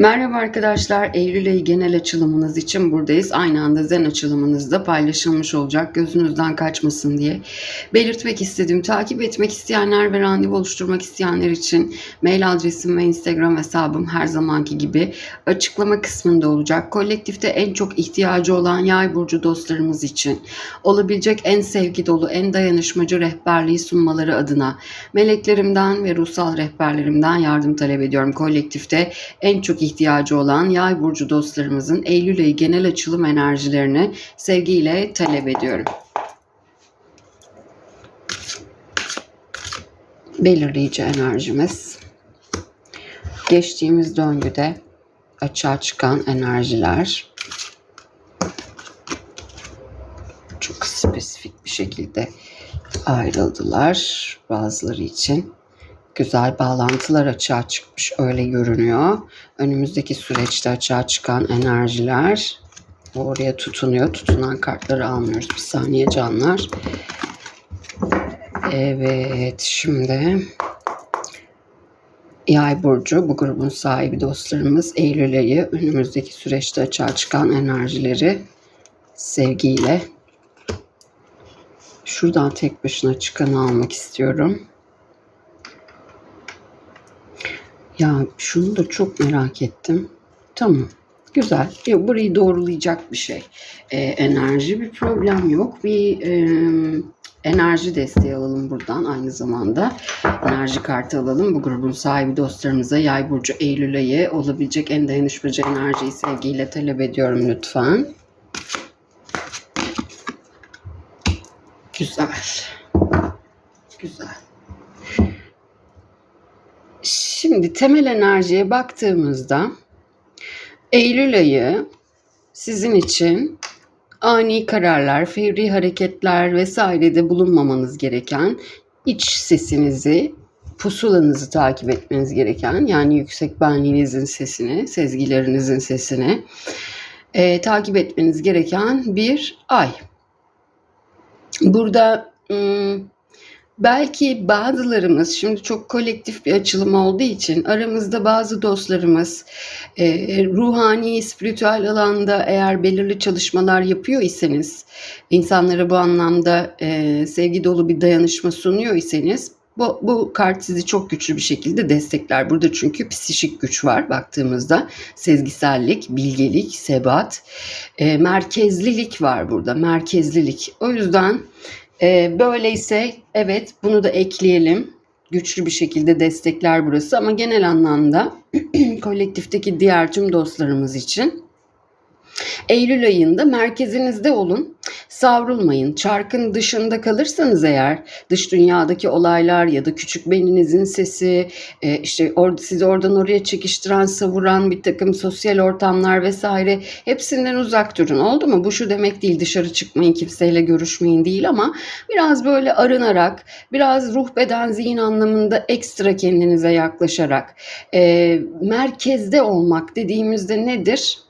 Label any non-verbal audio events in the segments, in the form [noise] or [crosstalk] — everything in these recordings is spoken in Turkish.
Merhaba arkadaşlar. Eylül ayı genel açılımınız için buradayız. Aynı anda zen açılımınızda paylaşılmış olacak. Gözünüzden kaçmasın diye belirtmek istedim. Takip etmek isteyenler ve randevu oluşturmak isteyenler için mail adresim ve Instagram hesabım her zamanki gibi açıklama kısmında olacak. Kolektifte en çok ihtiyacı olan yay burcu dostlarımız için olabilecek en sevgi dolu, en dayanışmacı rehberliği sunmaları adına meleklerimden ve ruhsal rehberlerimden yardım talep ediyorum. Kolektifte en çok ihtiyacı olan yay burcu dostlarımızın Eylül ayı genel açılım enerjilerini sevgiyle talep ediyorum. Belirleyici enerjimiz. Geçtiğimiz döngüde açığa çıkan enerjiler çok spesifik bir şekilde ayrıldılar bazıları için güzel bağlantılar açığa çıkmış öyle görünüyor. Önümüzdeki süreçte açığa çıkan enerjiler oraya tutunuyor. Tutunan kartları almıyoruz. Bir saniye canlar. Evet şimdi Yay burcu bu grubun sahibi dostlarımız Eylül ayı önümüzdeki süreçte açığa çıkan enerjileri sevgiyle şuradan tek başına çıkanı almak istiyorum. Ya şunu da çok merak ettim. Tamam. Güzel. Ya, burayı doğrulayacak bir şey. Ee, enerji bir problem yok. Bir e, enerji desteği alalım buradan aynı zamanda. Enerji kartı alalım. Bu grubun sahibi dostlarımıza Yay Burcu Eylül ayı olabilecek en dayanışmacı enerjiyi sevgiyle talep ediyorum lütfen. Güzel. Güzel. Şimdi temel enerjiye baktığımızda Eylül ayı sizin için ani kararlar, fevri hareketler vesairede bulunmamanız gereken iç sesinizi, pusulanızı takip etmeniz gereken yani yüksek benliğinizin sesini, sezgilerinizin sesini e, takip etmeniz gereken bir ay. Burada ım, Belki bazılarımız şimdi çok kolektif bir açılım olduğu için aramızda bazı dostlarımız e, ruhani, spiritüel alanda eğer belirli çalışmalar yapıyor iseniz, insanlara bu anlamda e, sevgi dolu bir dayanışma sunuyor iseniz bu, bu kart sizi çok güçlü bir şekilde destekler. Burada çünkü psişik güç var baktığımızda. Sezgisellik, bilgelik, sebat, e, merkezlilik var burada. Merkezlilik. O yüzden ee, böyleyse evet bunu da ekleyelim. Güçlü bir şekilde destekler burası ama genel anlamda [clears throat] kolektifteki diğer tüm dostlarımız için Eylül ayında merkezinizde olun. Savrulmayın. Çarkın dışında kalırsanız eğer dış dünyadaki olaylar ya da küçük beninizin sesi e, işte or sizi oradan oraya çekiştiren, savuran bir takım sosyal ortamlar vesaire hepsinden uzak durun. Oldu mu? Bu şu demek değil dışarı çıkmayın kimseyle görüşmeyin değil ama biraz böyle arınarak biraz ruh beden zihin anlamında ekstra kendinize yaklaşarak e, merkezde olmak dediğimizde nedir?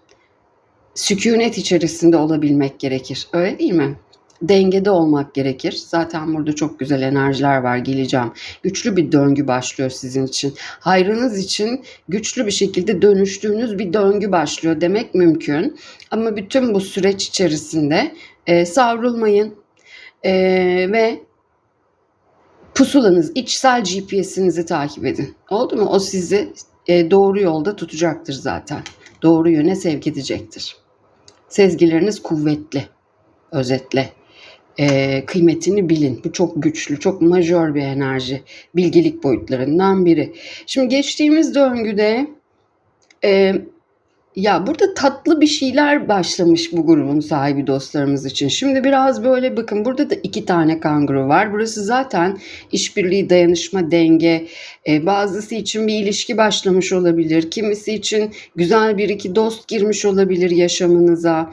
Sükunet içerisinde olabilmek gerekir. Öyle değil mi? Dengede olmak gerekir. Zaten burada çok güzel enerjiler var geleceğim. Güçlü bir döngü başlıyor sizin için. Hayrınız için güçlü bir şekilde dönüştüğünüz bir döngü başlıyor demek mümkün. Ama bütün bu süreç içerisinde e, savrulmayın e, ve pusulanız, içsel GPS'inizi takip edin. Oldu mu? O sizi e, doğru yolda tutacaktır zaten. Doğru yöne sevk edecektir. Sezgileriniz kuvvetli. Özetle. E, kıymetini bilin. Bu çok güçlü, çok majör bir enerji. Bilgelik boyutlarından biri. Şimdi geçtiğimiz döngüde e, ya burada tatlı bir şeyler başlamış bu grubun sahibi dostlarımız için. Şimdi biraz böyle bakın burada da iki tane kanguru var. Burası zaten işbirliği, dayanışma, denge. Ee, bazısı için bir ilişki başlamış olabilir. Kimisi için güzel bir iki dost girmiş olabilir yaşamınıza.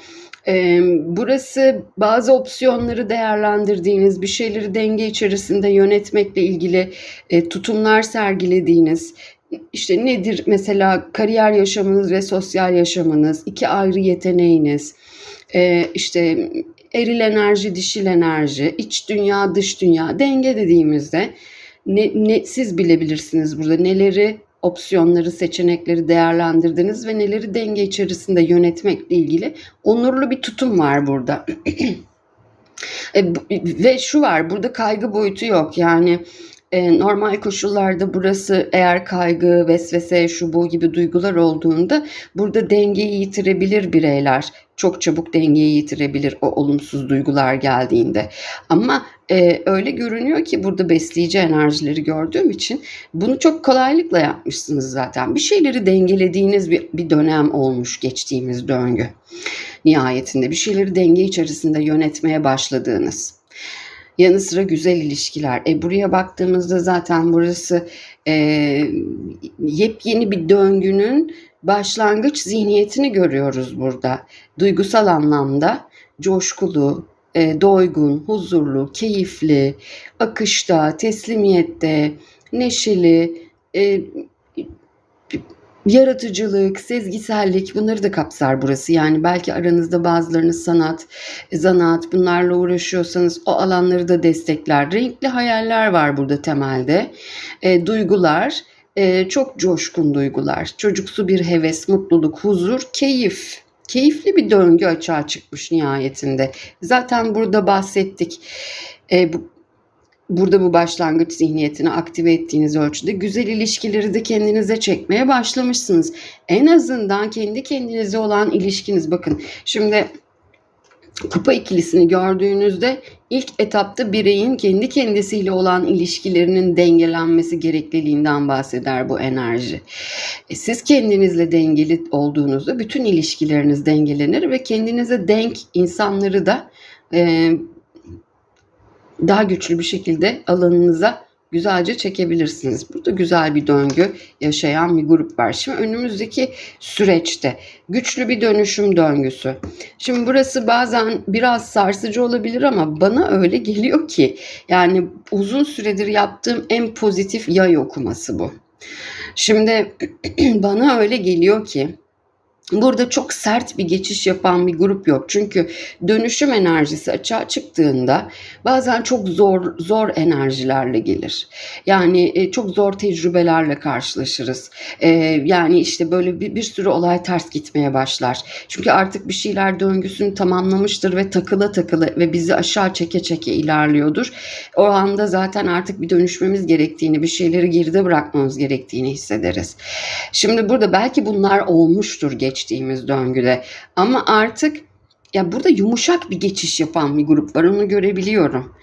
Ee, burası bazı opsiyonları değerlendirdiğiniz, bir şeyleri denge içerisinde yönetmekle ilgili e, tutumlar sergilediğiniz, işte nedir mesela kariyer yaşamınız ve sosyal yaşamınız, iki ayrı yeteneğiniz, e, işte eril enerji, dişil enerji, iç dünya, dış dünya, denge dediğimizde ne, ne, siz bilebilirsiniz burada neleri opsiyonları, seçenekleri değerlendirdiniz ve neleri denge içerisinde yönetmekle ilgili onurlu bir tutum var burada. [clears throat] E, ve şu var burada kaygı boyutu yok yani normal koşullarda burası eğer kaygı, vesvese, şu bu gibi duygular olduğunda burada dengeyi yitirebilir bireyler. Çok çabuk dengeyi yitirebilir o olumsuz duygular geldiğinde. Ama e, öyle görünüyor ki burada besleyici enerjileri gördüğüm için bunu çok kolaylıkla yapmışsınız zaten. Bir şeyleri dengelediğiniz bir, bir dönem olmuş geçtiğimiz döngü. Nihayetinde bir şeyleri denge içerisinde yönetmeye başladığınız. Yanı sıra güzel ilişkiler. E buraya baktığımızda zaten burası e, yepyeni bir döngünün başlangıç zihniyetini görüyoruz burada. Duygusal anlamda coşkulu, e, doygun, huzurlu, keyifli, akışta, teslimiyette, neşeli, e, yaratıcılık, sezgisellik bunları da kapsar burası. Yani belki aranızda bazılarınız sanat, zanaat bunlarla uğraşıyorsanız o alanları da destekler. Renkli hayaller var burada temelde. E, duygular, e, çok coşkun duygular. Çocuksu bir heves, mutluluk, huzur, keyif. Keyifli bir döngü açığa çıkmış nihayetinde. Zaten burada bahsettik. E, bu, burada bu başlangıç zihniyetini aktive ettiğiniz ölçüde güzel ilişkileri de kendinize çekmeye başlamışsınız. En azından kendi kendinize olan ilişkiniz bakın. Şimdi kupa ikilisini gördüğünüzde ilk etapta bireyin kendi kendisiyle olan ilişkilerinin dengelenmesi gerekliliğinden bahseder bu enerji. E, siz kendinizle dengeli olduğunuzda bütün ilişkileriniz dengelenir ve kendinize denk insanları da e, daha güçlü bir şekilde alanınıza güzelce çekebilirsiniz. Burada güzel bir döngü yaşayan bir grup var. Şimdi önümüzdeki süreçte güçlü bir dönüşüm döngüsü. Şimdi burası bazen biraz sarsıcı olabilir ama bana öyle geliyor ki yani uzun süredir yaptığım en pozitif yay okuması bu. Şimdi [clears throat] bana öyle geliyor ki Burada çok sert bir geçiş yapan bir grup yok. Çünkü dönüşüm enerjisi açığa çıktığında bazen çok zor zor enerjilerle gelir. Yani e, çok zor tecrübelerle karşılaşırız. E, yani işte böyle bir, bir sürü olay ters gitmeye başlar. Çünkü artık bir şeyler döngüsünü tamamlamıştır ve takıla takıla ve bizi aşağı çeke çeke ilerliyordur. O anda zaten artık bir dönüşmemiz gerektiğini, bir şeyleri geride bırakmamız gerektiğini hissederiz. Şimdi burada belki bunlar olmuştur geç geçtiğimiz döngüde. Ama artık ya burada yumuşak bir geçiş yapan bir grup var onu görebiliyorum.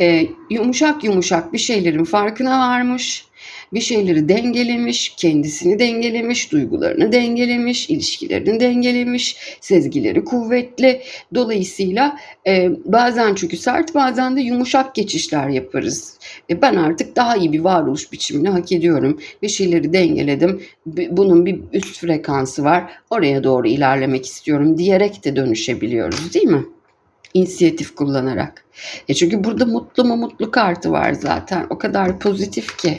Ee, yumuşak yumuşak bir şeylerin farkına varmış bir şeyleri dengelemiş, kendisini dengelemiş, duygularını dengelemiş, ilişkilerini dengelemiş, sezgileri kuvvetli. Dolayısıyla e, bazen çünkü sert bazen de yumuşak geçişler yaparız. E, ben artık daha iyi bir varoluş biçimini hak ediyorum. Bir şeyleri dengeledim. Bunun bir üst frekansı var. Oraya doğru ilerlemek istiyorum diyerek de dönüşebiliyoruz değil mi? İnisiyatif kullanarak. E çünkü burada mutlu mu mutlu kartı var zaten. O kadar pozitif ki.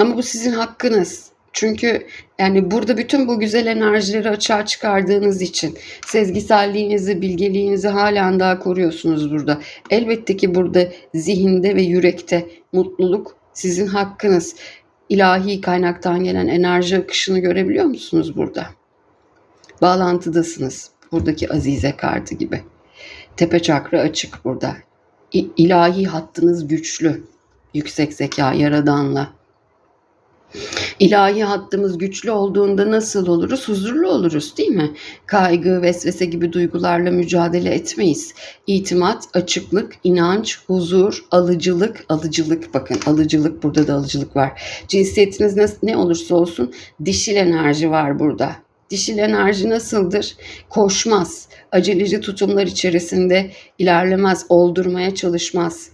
Ama bu sizin hakkınız. Çünkü yani burada bütün bu güzel enerjileri açığa çıkardığınız için sezgiselliğinizi, bilgeliğinizi halen daha koruyorsunuz burada. Elbette ki burada zihinde ve yürekte mutluluk sizin hakkınız. İlahi kaynaktan gelen enerji akışını görebiliyor musunuz burada? Bağlantıdasınız. Buradaki Azize kartı gibi. Tepe çakra açık burada. İ- ilahi hattınız güçlü. Yüksek zeka yaradanla İlahi hattımız güçlü olduğunda nasıl oluruz? Huzurlu oluruz değil mi? Kaygı, vesvese gibi duygularla mücadele etmeyiz. İtimat, açıklık, inanç, huzur, alıcılık, alıcılık bakın alıcılık burada da alıcılık var. Cinsiyetiniz ne, ne olursa olsun dişil enerji var burada. Dişil enerji nasıldır? Koşmaz, aceleci tutumlar içerisinde ilerlemez, oldurmaya çalışmaz.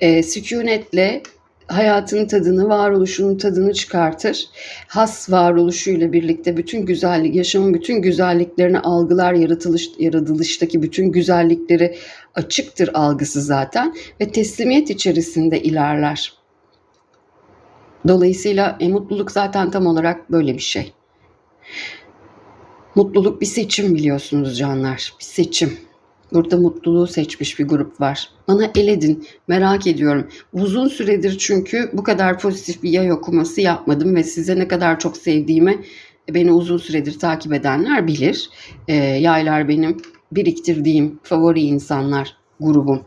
E, sükunetle hayatın tadını, varoluşunun tadını çıkartır. Has varoluşuyla birlikte bütün güzellik, yaşamın bütün güzelliklerini algılar, yaratılış, yaratılıştaki bütün güzellikleri açıktır algısı zaten ve teslimiyet içerisinde ilerler. Dolayısıyla e, mutluluk zaten tam olarak böyle bir şey. Mutluluk bir seçim biliyorsunuz canlar, bir seçim. Burada mutluluğu seçmiş bir grup var. Bana el edin. Merak ediyorum. Uzun süredir çünkü bu kadar pozitif bir yay okuması yapmadım ve size ne kadar çok sevdiğimi beni uzun süredir takip edenler bilir. E, yaylar benim biriktirdiğim favori insanlar grubum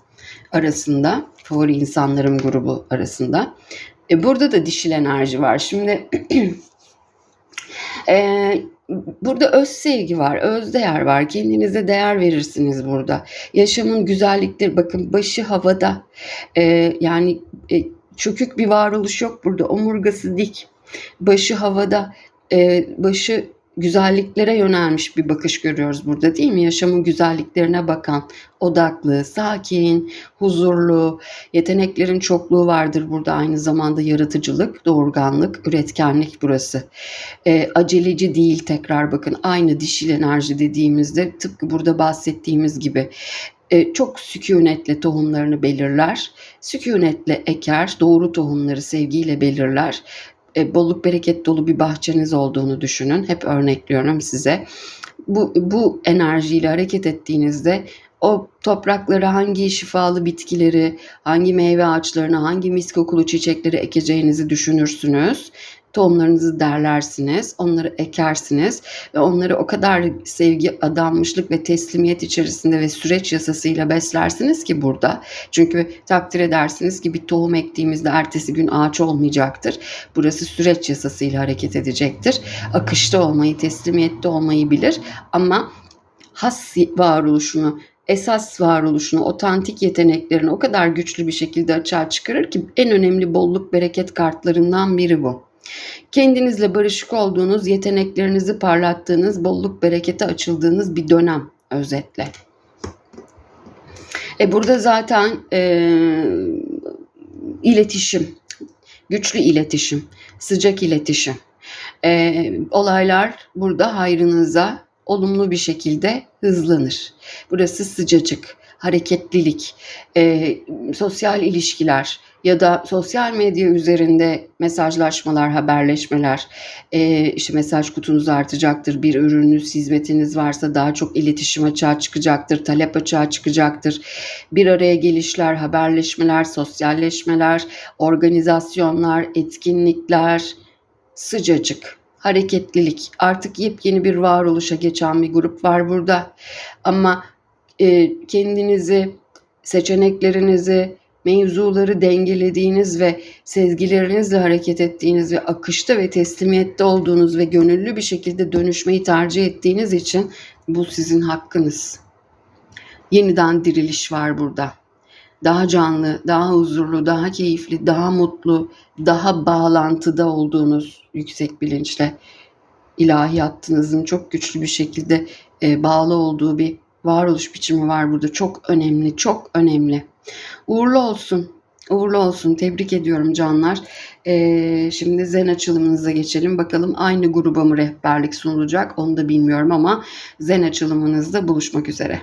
arasında. Favori insanlarım grubu arasında. E, burada da dişil enerji var. Şimdi [clears throat] e, burada öz sevgi var, öz değer var. Kendinize değer verirsiniz burada. Yaşamın güzellikleri bakın başı havada. E, yani e, çökük bir varoluş yok burada. Omurgası dik. Başı havada. E, başı güzelliklere yönelmiş bir bakış görüyoruz burada değil mi? Yaşamın güzelliklerine bakan, odaklı, sakin, huzurlu, yeteneklerin çokluğu vardır burada aynı zamanda yaratıcılık, doğurganlık, üretkenlik burası. E, aceleci değil tekrar bakın aynı dişil enerji dediğimizde tıpkı burada bahsettiğimiz gibi e, çok sükunetle tohumlarını belirler. Sükunetle eker, doğru tohumları sevgiyle belirler e, bolluk bereket dolu bir bahçeniz olduğunu düşünün. Hep örnekliyorum size. Bu, bu enerjiyle hareket ettiğinizde o topraklara hangi şifalı bitkileri, hangi meyve ağaçlarını, hangi mis kokulu çiçekleri ekeceğinizi düşünürsünüz. Tohumlarınızı derlersiniz, onları ekersiniz ve onları o kadar sevgi, adanmışlık ve teslimiyet içerisinde ve süreç yasasıyla beslersiniz ki burada. Çünkü takdir edersiniz ki bir tohum ektiğimizde ertesi gün ağaç olmayacaktır. Burası süreç yasasıyla hareket edecektir. Akışta olmayı, teslimiyette olmayı bilir ama has varoluşunu esas varoluşunu, otantik yeteneklerini o kadar güçlü bir şekilde açığa çıkarır ki en önemli bolluk bereket kartlarından biri bu. Kendinizle barışık olduğunuz, yeteneklerinizi parlattığınız, bolluk berekete açıldığınız bir dönem özetle. E burada zaten e, iletişim, güçlü iletişim, sıcak iletişim. E, olaylar burada hayrınıza olumlu bir şekilde hızlanır. Burası sıcacık, hareketlilik, e, sosyal ilişkiler ya da sosyal medya üzerinde mesajlaşmalar, haberleşmeler, e, işte mesaj kutunuz artacaktır. Bir ürününüz, hizmetiniz varsa daha çok iletişim açığa çıkacaktır, talep açığa çıkacaktır. Bir araya gelişler, haberleşmeler, sosyalleşmeler, organizasyonlar, etkinlikler, sıcacık hareketlilik. Artık yepyeni bir varoluşa geçen bir grup var burada. Ama e, kendinizi, seçeneklerinizi, mevzuları dengelediğiniz ve sezgilerinizle hareket ettiğiniz ve akışta ve teslimiyette olduğunuz ve gönüllü bir şekilde dönüşmeyi tercih ettiğiniz için bu sizin hakkınız. Yeniden diriliş var burada. Daha canlı, daha huzurlu, daha keyifli, daha mutlu, daha bağlantıda olduğunuz yüksek bilinçle ilahi hattınızın çok güçlü bir şekilde e, bağlı olduğu bir varoluş biçimi var burada. Çok önemli, çok önemli. Uğurlu olsun. Uğurlu olsun. Tebrik ediyorum canlar. Ee, şimdi zen açılımınıza geçelim. Bakalım aynı gruba mı rehberlik sunulacak onu da bilmiyorum ama zen açılımınızda buluşmak üzere.